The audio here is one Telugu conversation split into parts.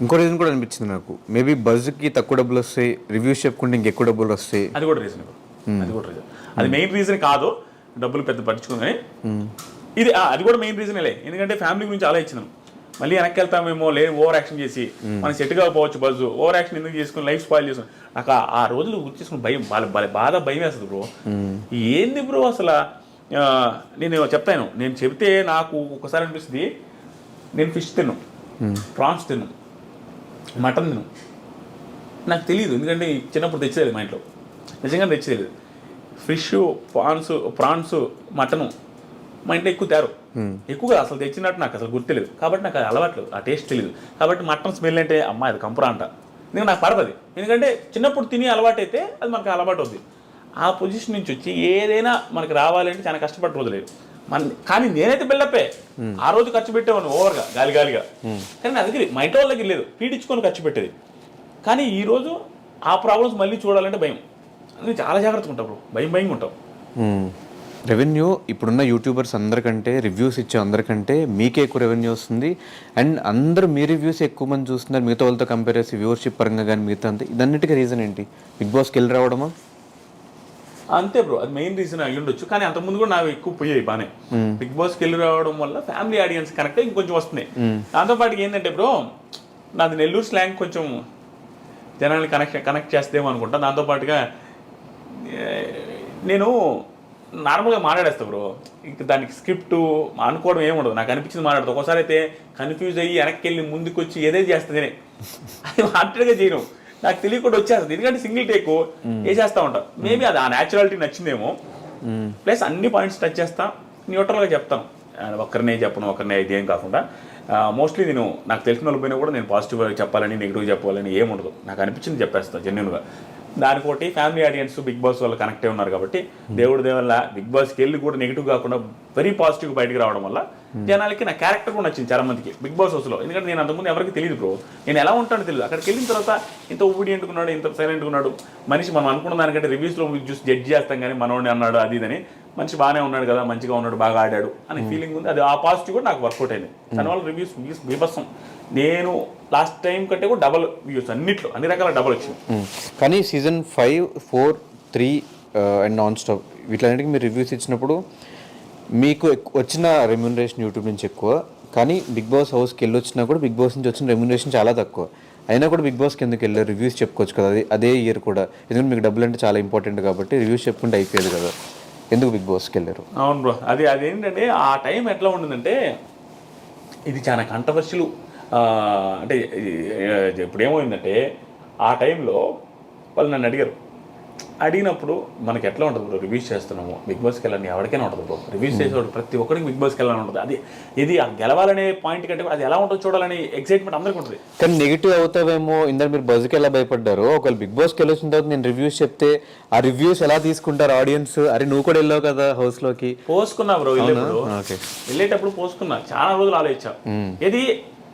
ఇంకో రీజన్ కూడా అనిపించింది నాకు. మేబీ బజ్కి తక్కువ డబ్బులు వస్తాయి రివ్యూస్ చెప్పుకుంటే ఇంకెక్కువ డబ్బులు వస్తాయి. అది కూడా రీజన్ అది కూడా రీజన్ అది మెయిన్ రీజన్ కాదు డబ్బులు పెద్ద పట్టించుకుని కానీ. ఇది అది కూడా మెయిన్ రీజనే ఎందుకంటే ఫ్యామిలీ గురించి ఆలోచించాను. మళ్ళీ వెనక్కి వెళ్తామేమో లేదు ఓవర్ యాక్షన్ చేసి. మనం సెట్ కాకపోవచ్చు బస్సు ఓవర్ యాక్షన్ ఎందుకు చేసుకుని లైఫ్ స్పాయిల్ చేసుకుని. నాకు ఆ- రోజులు గుర్తు చేసుకుని భయం బాల బాధ భయం వేస్తుంది బ్రో ఏంది బ్రో అసలు? నేను చెప్తాను. నేను చెబితే నాకు ఒకసారి అనిపిస్తుంది నేను ఫిష్ తిన్ను. ప్రాన్స్ తిన్ను. మటన్ తిను. నాకు తెలియదు ఎందుకంటే చిన్నప్పుడు తెచ్చేది మా ఇంట్లో. నిజంగా తెచ్చేది. ఫిష్ ప్రాన్స్ ప్రాన్స్ మటను మా ఇంట్లో ఎక్కువ తేరు. ఎక్కువగా అసలు తెచ్చినట్టు నాకు అసలు గుర్తులేదు కాబట్టి నాకు అది అలవాట్లేదు ఆ టేస్ట్ తెలియదు కాబట్టి మటన్ స్మెల్ అంటే అమ్మ అది కంపురా అంట. ఎందుకంటే నాకు పడదు. ఎందుకంటే చిన్నప్పుడు తిని అలవాటు అయితే అది మనకు అలవాటు అవుతుంది ఆ పొజిషన్ నుంచి వచ్చి ఏదైనా మనకి రావాలంటే చాలా కష్టపడి రోజులేదు మన కానీ నేనైతే బిల్డప్పే ఆ రోజు ఖర్చు పెట్టేవాడిని ఓవర్గా గాలి గాలిగా. కానీ నా దగ్గర మా ఇంట్లో వాళ్ళ దగ్గర లేదు. పీడించుకొని ఖర్చు పెట్టేది. కానీ ఈ రోజు ఆ ప్రాబ్లమ్స్ మళ్ళీ చూడాలంటే భయం. నేను చాలా జాగ్రత్తగా బ్రో భయం భయంగా ఉంటావు రెవెన్యూ ఇప్పుడున్న యూట్యూబర్స్ అందరికంటే రివ్యూస్ ఇచ్చే అందరికంటే మీకే ఎక్కువ రెవెన్యూ వస్తుంది. అండ్ అందరూ మీ రివ్యూస్ ఎక్కువ మంది చూస్తున్నారు. మిగతా వాళ్ళతో కంపేర్ చేసి వ్యూవర్షిప్ పరంగా కానీ మిగతా అంతా. ఇదన్నిటికీ రీజన్ ఏంటి? బిగ్ బాస్కి వెళ్ళి రావడమా? అంతే బ్రో అది మెయిన్ రీజన్ అయి ఉండొచ్చు. కానీ అంతకుముందు కూడా నాకు ఎక్కువ పోయాయి బానే. బిగ్ బాస్కి వెళ్ళి రావడం వల్ల ఫ్యామిలీ ఆడియన్స్ కనెక్ట్ ఇంకొంచెం వస్తున్నాయి. దాంతోపాటు ఏంటంటే బ్రో నాది నెల్లూరు స్లాంగ్ కొంచెం జనాల్ని కనెక్ట్ కనెక్ట్ చేస్తేమో అనుకుంటా. దాంతోపాటుగా నేను నార్మల్గా మాట్లాడేస్తా బ్రో. ఇంక దానికి స్క్రిప్ట్ అనుకోవడం ఏమి ఉండదు. నాకు అనిపించింది మాట్లాడతా. ఒకసారి అయితే కన్ఫ్యూజ్ అయ్యి వెనక్కి వెళ్ళి ముందుకు వచ్చి ఏదైతే చేస్తుంది నేనే అది మాట్లాడగా చేయను. నాకు తెలియకుండా వచ్చేస్తుంది. ఎందుకంటే సింగిల్ టేక్ వేసేస్తా ఉంటా. మేబీ అది ఆ న్యాచురాలిటీ నచ్చిందేమో. ప్లస్ అన్ని పాయింట్స్ టచ్ చేస్తా. న్యూట్రల్గా చెప్తాను ఆ, ఒక్కరినే చెప్పను ఒక్కరినే ఇది ఏం కాకుండా. మోస్ట్లీ నేను నాకు తెలిసిన వాళ్ళు పోయినా కూడా నేను పాజిటివ్ చెప్పాలని నెగిటివ్ చెప్పాలని ఏం ఉండదు. నాకు అనిపించింది చెప్పేస్తాను జెన్యున్గా దానికోటి ఫ్యామిలీ ఆడియన్స్ బిగ్ బాస్ వాళ్ళు కనెక్ట్ అయి ఉన్నారు కాబట్టి దేవుడి దేవల్ల బిగ్ బాస్కి వెళ్ళి కూడా నెగిటివ్ కాకుండా వెరీ పాజిటివ్ బయటకు రావడం వల్ల జనాలకి నా క్యారెక్టర్ కూడా నచ్చింది చాలా మందికి. బిగ్ బాస్ హౌస్లో ఎందుకంటే నేను అంతకుముందు ఎవరికి తెలియదు బ్రో నేను ఎలా ఉంటానో తెలియదు. అక్కడికి వెళ్ళిన తర్వాత ఇంత ఒబీడియంట్ ఉన్నాడు ఇంత సైలెంట్ ఉన్నాడు. మనిషి మనం అనుకున్న దానికంటే రివ్యూస్లో చూసి జడ్జ్ చేస్తాం కానీ మనోడిని అన్నాడు అది ఇదని మనిషి బాగానే ఉన్నాడు కదా మంచిగా ఉన్నాడు బాగా ఆడాడు అనే ఫీలింగ్ ఉంది. అది ఆ పాజిటివ్ కూడా నాకు వర్కౌట్ అయింది. దానివల్ల రివ్యూస్ వ్యూస్ బీభత్సం. నేను లాస్ట్ టైం కంటే కూడా డబల్ వ్యూస్ అన్నిట్లో అన్ని రకాల డబల్ వచ్చింది. కానీ season five four three and non stop వీటిలన్నిటికీ మీరు రివ్యూస్ ఇచ్చినప్పుడు మీకు వచ్చిన రెమ్యూనరేషన్ యూట్యూబ్ నుంచి ఎక్కువ. కానీ బిగ్ బాస్ హౌస్కి వెళ్ళి వచ్చినా కూడా బిగ్ బాస్ నుంచి వచ్చిన రెమ్యూనరేషన్ చాలా తక్కువ. అయినా కూడా బిగ్ బాస్కి ఎందుకు వెళ్ళారు? రివ్యూస్ చెప్పుకోవచ్చు కదా అదే అదే ఇయర్ కూడా. ఎందుకంటే మీకు డబ్బులు అంటే చాలా ఇంపార్టెంట్ కాబట్టి రివ్యూస్ చెప్పుకుంటే అయిపోయేది కదా. ఎందుకు బిగ్ బాస్కి వెళ్ళారు? అవును బ్రో. అది అదేంటంటే ఆ టైం ఎట్లా ఉండిందంటే ఇది చాలా కంట్రవర్షియల్ అంటే ఇప్పుడు ఏమైందంటే ఆ టైంలో వాళ్ళు నన్ను అడిగారు. అడిగినప్పుడు మనకి ఎట్లా ఉంటుంది బ్రో? రివ్యూస్ చేస్తున్నాము. బిగ్ బాస్కి వెళ్ళాలని ఎవరికైనా ఉంటుంది బ్రో. రివ్యూస్ చేసేవాడు ప్రతి ఒక్కరికి బిగ్ బాస్కి వెళ్ళాలని ఉంటుంది. అది ఇది ఆ గెలవాలనే పాయింట్ కంటే అది ఎలా ఉంటుందో చూడాలని ఎక్సైట్మెంట్ అందరికీ ఉంటుంది. కానీ నెగిటివ్ అవుతావేమో ఇందాక మీరు బజ్కి ఎలా భయపడ్డారు ఒకవేళ బిగ్ బాస్కి వెళ్ళి వచ్చిన తర్వాత నేను రివ్యూస్ చెప్తే ఆ రివ్యూస్ ఎలా తీసుకుంటారు ఆడియన్స్ అరే నువ్వు కూడా వెళ్ళావు కదా హౌస్లోకి పోసుకున్నా బ్రో వెళ్ళేటప్పుడు పోసుకున్నా. చాలా రోజులు ఆలోచించా. ఇది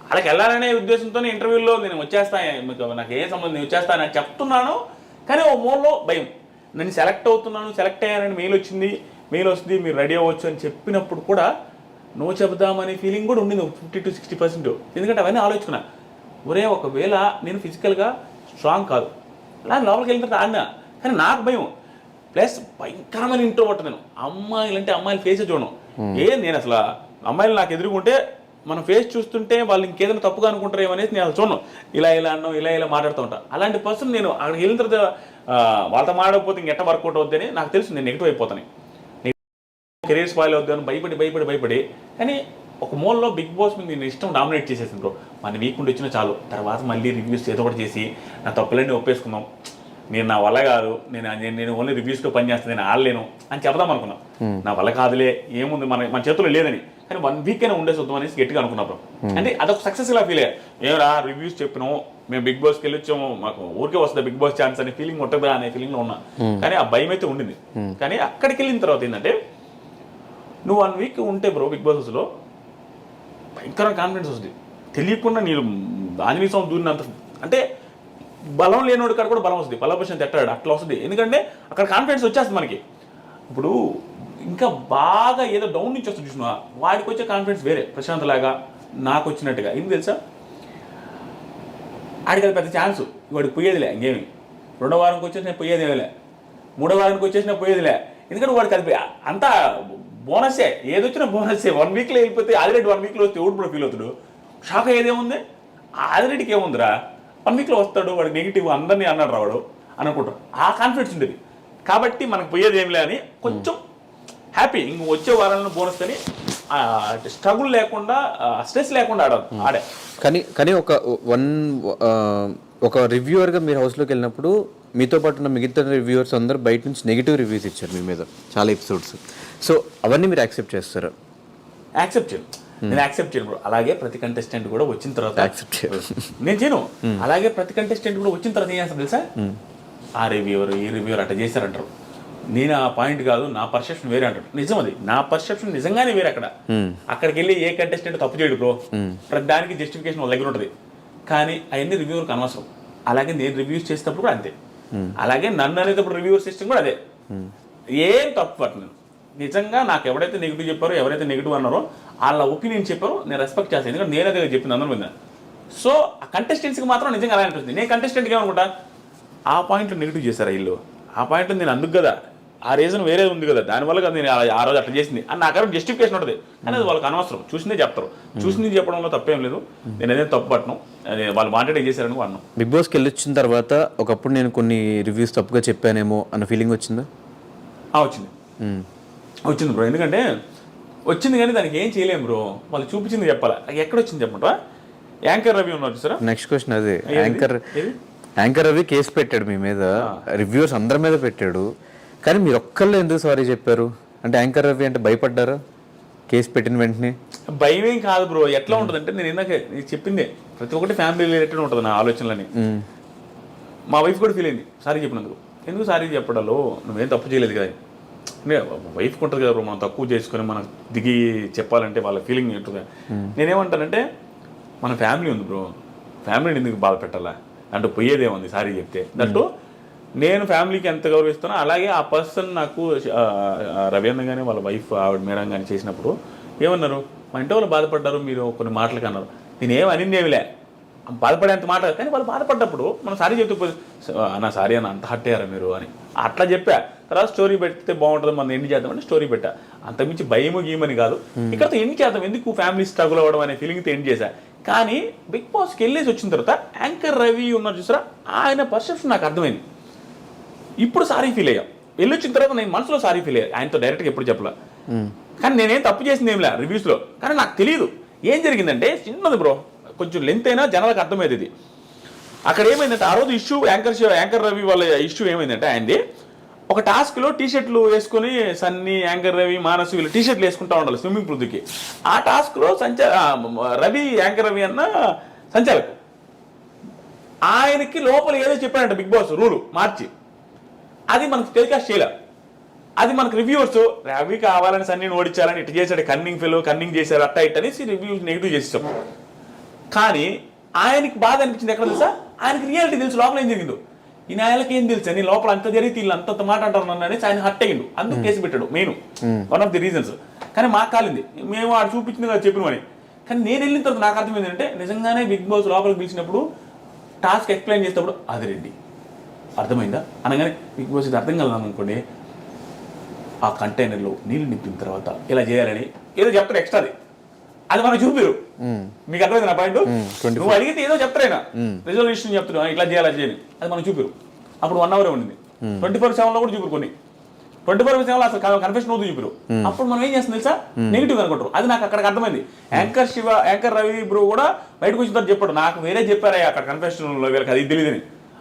వాళ్ళకి వెళ్ళాలనే ఉద్దేశంతో ఇంటర్వ్యూలో నేను వచ్చేస్తా మీకు నాకు ఏ సంబంధం నేను వచ్చేస్తా అని చెప్తున్నాను. కానీ ఓ మూలలో భయం. నేను సెలెక్ట్ అవుతున్నాను సెలెక్ట్ అయ్యానని మెయిల్ వచ్చింది మెయిల్ వస్తుంది మీరు రెడీ అవ్వచ్చు అని చెప్పినప్పుడు కూడా నో చెబుదామనే ఫీలింగ్ కూడా ఉండింది ఫిఫ్టీ టు సిక్స్టీ పర్సెంట్ ఎందుకంటే అవన్నీ ఆలోచుకున్నా ఒరే ఒకవేళ నేను ఫిజికల్గా స్ట్రాంగ్ కాదు. అలా లోపలికి వెళ్ళిన తర్వాత ఆడినా. కానీ నాకు భయం. ప్లస్ భయంకరమైన ఇంట్రోవర్ట్ నేను. అమ్మాయిలు అంటే అమ్మాయిలు ఫేసే చూడను ఏ నేను అసలు అమ్మాయిలు నాకు ఎదురుకుంటే మన ఫేస్ చూస్తుంటే వాళ్ళు ఇంకేదైనా తప్పుగా అనుకుంటారేమో అనేసి నేను చూడను. ఇలా ఇలా అన్నాం ఇలా ఇలా మాట్లాడుతూ ఉంటా. అలాంటి పర్సన్ నేను అక్కడికి వెళ్ళిన తర్వాత వాళ్ళతో మాడకపోతే ఇంకెట్ట వర్కౌట్ అవుద్దని నాకు తెలుసు నేను నెగిటివ్ అయిపోతాను. కెరీర్ స్పాయిల్ అవుద్ది అని భయపడి భయపడి భయపడి. కానీ ఒక మూలలో బిగ్ బాస్ మీద నేను ఇష్టం డామినేట్ చేసేసింది బ్రో మన వీక్ ఉండి వచ్చినా చాలు. తర్వాత మళ్ళీ రివ్యూస్ ఏదో ఒకటి చేసి నా తప్పులన్నీ ఒప్పేసుకుందాం. నేను నా వల్ల కాదు. నేను నేను- నేను ఓన్లీ రివ్యూస్లో పని చేస్తాను నేను ఆడలేను అని చెప్దాం అనుకున్నా. నా వల్ల కాదులే ఏముంది? మన మన చేతుల్లో లేదని. కానీ వన్ వీక్ అయినా ఉండేసి వద్దాం అనేసి గట్టిగా అనుకున్నా బ్రో అంటే అదొక సక్సెస్ ఇలా ఫీల్ అయ్యా. ఏమరా రివ్యూస్ చెప్పినాము మేము బిగ్ బాస్కి వెళ్ళి వచ్చాము మాకు ఊరికే వస్తుంది బిగ్ బాస్ ఛాన్స్ అనే ఫీలింగ్ ఉంటుందా అనే ఫీలింగ్లో ఉన్నా. కానీ ఆ భయం అయితే ఉండింది. కానీ అక్కడికి వెళ్ళిన తర్వాత ఏంటంటే నువ్వు వన్ వీక్ ఉంటే బ్రో బిగ్ బాస్ హౌస్లో భయంకర కాన్ఫిడెన్స్ వస్తుంది. తెలియకుండా నేను ఆంజనేయ స్వామి దూరినంత అంటే బలం లేనోడి కాడ కూడా బలం వస్తుంది. బలపరిచిన తిట్టాడు అట్లా వస్తుంది. ఎందుకంటే అక్కడ కాన్ఫిడెన్స్ వచ్చేస్తుంది మనకి. ఇప్పుడు ఇంకా బాగా ఏదో డౌన్ నుంచి వస్తుంది చూసిన వాడికి వచ్చే కాన్ఫిడెన్స్ వేరే ప్రశాంత్ లాగా నాకు వచ్చినట్టుగా. ఏం తెలుసా? ఆడికి అది పెద్ద ఛాన్స్ వాడికి పోయేదిలే ఇంకేమి. రెండో వారానికి వచ్చేసి నేను పోయేదేమిలే మూడో వారానికి వచ్చేసి నేను పోయేదిలే ఎందుకంటే వాడికి అది అంతా బోనసే ఏదొచ్చినా బోనసే వన్ వీక్లో వెళ్ళిపోతే ఆదిరెడ్డి వన్ వీక్లో వస్తే ఎవడు కూడా ఫీల్ అవుతాడు? షాక్ ఏదేముంది ఆదిరెడ్డికి ఏముందిరా? వన్ వీక్లో వస్తాడు వాడికి నెగిటివ్ అందరినీ అన్నాడు రావాడు అని అనుకుంటారు ఆ కాన్ఫిడెన్స్ ఉండేది. కాబట్టి మనకు పోయేది ఏం అని కొంచెం హ్యాపీ ఇంక వచ్చే వారాలను బోనస్ అని స్ట్రగుల్ లేకుండా స్ట్రెస్ లేకుండా ఆడ ఆడే. కానీ కానీ ఒక వన్ ఒక రివ్యూవర్గా మీరు హౌస్లోకి వెళ్ళినప్పుడు మీతో పాటు ఉన్న మిగతా రివ్యూవర్స్ అందరూ బయట నుంచి నెగిటివ్ రివ్యూస్ ఇచ్చారు మీ మీద చాలా ఎపిసోడ్స్ సో అవన్నీ మీరు యాక్సెప్ట్ చేస్తారు? యాక్సెప్ట్ చేయను. నేను యాక్సెప్ట్ చేయను. అలాగే ప్రతి కంటెస్టెంట్ కూడా వచ్చిన తర్వాత యాక్సెప్ట్ చేయరు నేను చేయను. అలాగే ప్రతి కంటెస్టెంట్ కూడా వచ్చిన తర్వాత ఏం చేస్తాను తెలుసా? ఆ రివ్యూవర్ ఈ రివ్యూవర్ అట్లా చేశారంటారు. నేను ఆ పాయింట్ కాదు నా పర్సెప్షన్ వేరే అంటారు నిజం అది నా పర్సెప్షన్ నిజంగానే వేరే అక్కడ. అక్కడికి వెళ్ళి ఏ కంటెస్టెంట్ తప్పు చేయడు బ్రో ప్రతి దానికి జస్టిఫికేషన్ వాళ్ళ దగ్గర ఉంటుంది. కానీ అవన్నీ రివ్యూవర్కి అనవసరం. అలాగే నేను రివ్యూస్ చేసేటప్పుడు కూడా అంతే. అలాగే నన్ను అనేటప్పుడు రివ్యూవర్ సిస్టమ్ కూడా అదే. ఏం తప్పు పట్టను. నిజంగా నాకు ఎవరైతే నెగిటివ్ చెప్పారో ఎవరైతే నెగిటివ్ అన్నారో వాళ్ళ ఒపీనియన్ చెప్పారో నేను రెస్పెక్ట్ చేస్తాను. ఎందుకంటే నేను అదే చెప్పింది అందరం మీద. సో ఆ కంటెస్టెంట్స్కి మాత్రం నిజంగా అలా అనిపిస్తుంది. నేను కంటెస్టెంట్కి ఏమనుకుంటా? ఆ పాయింట్లో నెగిటివ్ చేశారా వీళ్ళు? ఆ పాయింట్లో నేను అందుకు కదా ఆ రీజన్ వేరే ఉంది కదా దానివల్ల కదా నేను ఆ- రోజు అట్లా చేసింది అని నాకు జస్టిఫికేషన్ ఉంటుంది. కానీ అది వాళ్ళకి అనవసరం. చూసిందే చెప్తారు. చూసింది చెప్పడంలో తప్పేం లేదు. నేను అదే తప్పు పట్టను అదే వాళ్ళు మాట్లాడే చేశారని వాడినాం. బిగ్ బాస్కి వెళ్ళి వచ్చిన తర్వాత ఒకప్పుడు నేను కొన్ని రివ్యూస్ తప్పుగా చెప్పానేమో అన్న ఫీలింగ్ వచ్చిందా? ఆ, వచ్చింది. వచ్చింది బ్రో ఎందుకంటే వచ్చింది కానీ దానికి ఏం చేయలేము బ్రో వాళ్ళు చూపించింది చెప్పాలా? ఎక్కడ వచ్చింది చెప్పమంటావా? యాంకర్ రవి ఉన్నారు చూసారా? నెక్స్ట్ క్వశ్చన్ అదే? యాంకర్? యాంకర్ రవి కేసు పెట్టాడు మీ మీద. రివ్యూవర్స్ అందరి మీద పెట్టాడు. కానీ మీరు ఒక్కళ్ళు ఎందుకు సారీ చెప్పారు? అంటే యాంకర్ రవి అంటే భయపడ్డారా? కేసు పెట్టిన వెంటనే? భయం ఏం కాదు బ్రో. ఎట్లా ఉంటుంది అంటే నేను ఇందాక చెప్పిందే ప్రతి ఒక్కటి ఫ్యామిలీ రిలేటెడ్ ఉంటుంది నా ఆలోచనలని. మా వైఫ్ కూడా ఫీల్ అయింది సారీ చెప్పినందుకు. ఎందుకు సారీ చెప్పడాలో? నువ్వేం తప్పు చేయలేదు కదా. వైఫ్ ఉంటుంది కదా bro, మనం తక్కువ చేసుకొని మనం దిగి చెప్పాలంటే వాళ్ళ ఫీలింగ్ ఉంటుంది నేనేమంటానంటే మన ఫ్యామిలీ ఉంది బ్రో. ఫ్యామిలీని ఎందుకు బాధ పెట్టాలా? అంటే పోయేదేముంది సారీ చెప్తే. దట్టు నేను ఫ్యామిలీకి ఎంత గౌరవిస్తానో అలాగే ఆ పర్సన్ నాకు ఆ, ఆ, రవి అన్న కానీ వాళ్ళ వైఫ్ ఆవిడ మేడం కానీ చేసినప్పుడు ఏమన్నారు? మా ఇంటి వాళ్ళు బాధపడ్డారు మీరు కొన్ని మాటలకి అన్నారు. నేను ఏం అనింది ఏమిలే బాధపడేంత మాట. కానీ వాళ్ళు బాధపడ్డప్పుడు మనం సారీ చెప్తే అన్న సారీ అన్న అంత హట్ అయ్యారా మీరు? అని. అట్లా చెప్పా. తర్వాత స్టోరీ పెడితే బాగుంటుంది మనం ఎండ్ చేద్దామని స్టోరీ పెట్టా. అంతకుమించి భయము గీమని కాదు. ఇక్కడతో ఎండ్ చేద్దాం. ఎందుకు ఫ్యామిలీ స్ట్రగుల్ అవ్వడం అనే ఫీలింగ్తో ఎండ్ చేశా. కానీ బిగ్ బాస్కి వెళ్ళేసి వచ్చిన తర్వాత యాంకర్ రవి ఉన్నారు చూసారా? ఆయన పర్సెప్షన్ నాకు అర్థమైంది. ఇప్పుడు సారీ ఫీల్ అయ్యాం. వెళ్ళి వచ్చిన తర్వాత నేను మనసులో సారీ ఫీల్ అయ్యా. ఆయనతో డైరెక్ట్గా ఎప్పుడు చెప్పలే. కానీ నేనేం తప్పు చేసింది ఏం లే రివ్యూస్లో కానీ నాకు తెలియదు ఏం జరిగిందంటే చిన్నది బ్రో కొంచెం లెంత్ అయినా జనాలకు అర్థమయ్యేది ఇది. అక్కడ ఏమైందంటే ఆ రోజు ఇష్యూ యాంకర్ యాంకర్ రవి వాళ్ళ ఇష్యూ ఏమైందంటే ఆయనది ఒక టాస్క్లో టీ షర్ట్లు వేసుకొని సన్నీ యాంకర్ రవి మానసు వీళ్ళు టీ షర్ట్లు వేసుకుంటా ఉండాలి స్విమ్మింగ్ పూల్కి ఆ టాస్క్లో సంచా రవి యాంకర్ రవి అన్న సంచాలకు ఆయనకి లోపల ఏదో చెప్పాడంట బిగ్ బాస్ రూలు మార్చి. అది మనకు టెలికాస్ట్ చేయలే. అది మనకు రివ్యూవర్స్ రవి కావాలని సన్నీ ఓడించాలని ఇటు చేశాడు కన్నింగ్ ఫెలో కన్నింగ్ చేశారు అట్ట ఇట్ అనేసి రివ్యూస్ నెగిటివ్ చేసేసాం. కానీ ఆయనకి బాధ అనిపించింది ఎక్కడ తెలుసా? ఆయనకి రియాలిటీ తెలుసు లోపల ఏం జరిగిందో. ఈ నాయలకి ఏం తెలుసు? నీ లోపల అంత జరిగితే వీళ్ళు అంత మాట అంటారు నన్ను అనేసి ఆయన హట్ అయ్యిండు. అందుకు కేసు పెట్టాడు main. One of the reasons కానీ మాకు కాలింది. మేము ఆడు చూపించింది కదా చెప్పినవని కానీ నేను వెళ్ళిన తర్వాత నాకు అర్థం ఏంటంటే నిజంగానే బిగ్ బాస్ లోపలికి పిలిచినప్పుడు టాస్క్ ఎక్స్ప్లెయిన్ చేసేటప్పుడు అది రెడ్డి. అర్థమైందా? అనగానే బిగ్ బాస్ ఇది అర్థం కలదాం అనుకోండి ఆ కంటైనర్లో నీళ్ళు నింపిన తర్వాత ఇలా చేయాలని ఏదో చెప్తారు ఎక్స్ట్రాది. అది మనకు చూపిరు. మీకు అర్థమైంది నా పాయింట్? నువ్వు అడిగితే ఏదో చెప్తారైనా? రిజల్యూషన్ చెప్తున్నావు ఇట్లా చేయాలి అది చేయాలి అది మనకు చూపిరు. అప్పుడు వన్ అవర్ ఉండింది. ట్వంటీ ఫోర్ సెవెన్లో కూడా చూపిరు కొన్ని. ట్వంటీ ఫోర్ సెవెన్లో అసలు కన్ఫెషన్ అవుతుంది చూపిరు. అప్పుడు మనం ఏం చేస్తుంది తెలుసా? నెగిటివ్ అనుకుంటారు. అది నాకు అక్కడికి అర్థమైంది. Anchor Shiva anchor Ravi bro కూడా బయటకు వచ్చిన తర్వాత చెప్పాడు. నాకు వేరే చెప్పారా అక్కడ కన్ఫెషన్లో వీళ్ళకి అది తెలియదని.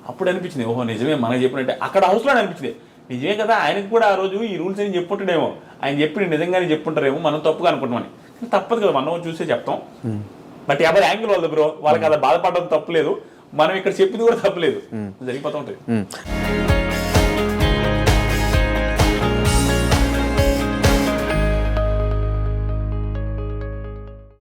అప్పుడు అనిపించింది ఓహో నిజమే మనం చెప్పినట్టే. అక్కడ హౌస్లో అనిపించింది. నిజమే కదా ఆయనకు కూడా ఆ రోజు ఈ రూల్స్ అని చెప్పుంటాడేమో. ఆయన చెప్పి నిజంగానే చెప్పుంటారేమో మనం తప్పుగా అనుకుంటామని కానీ తప్పదు కదా మనం చూసే చెప్తాం. బట్ ఎవరి యాంగిల్ వాళ్ళది బ్రో వాళ్ళకి అలా బాధపడడం తప్పులేదు మనం ఇక్కడ చెప్పింది కూడా తప్పులేదు జరిగిపోతూ ఉంటుంది.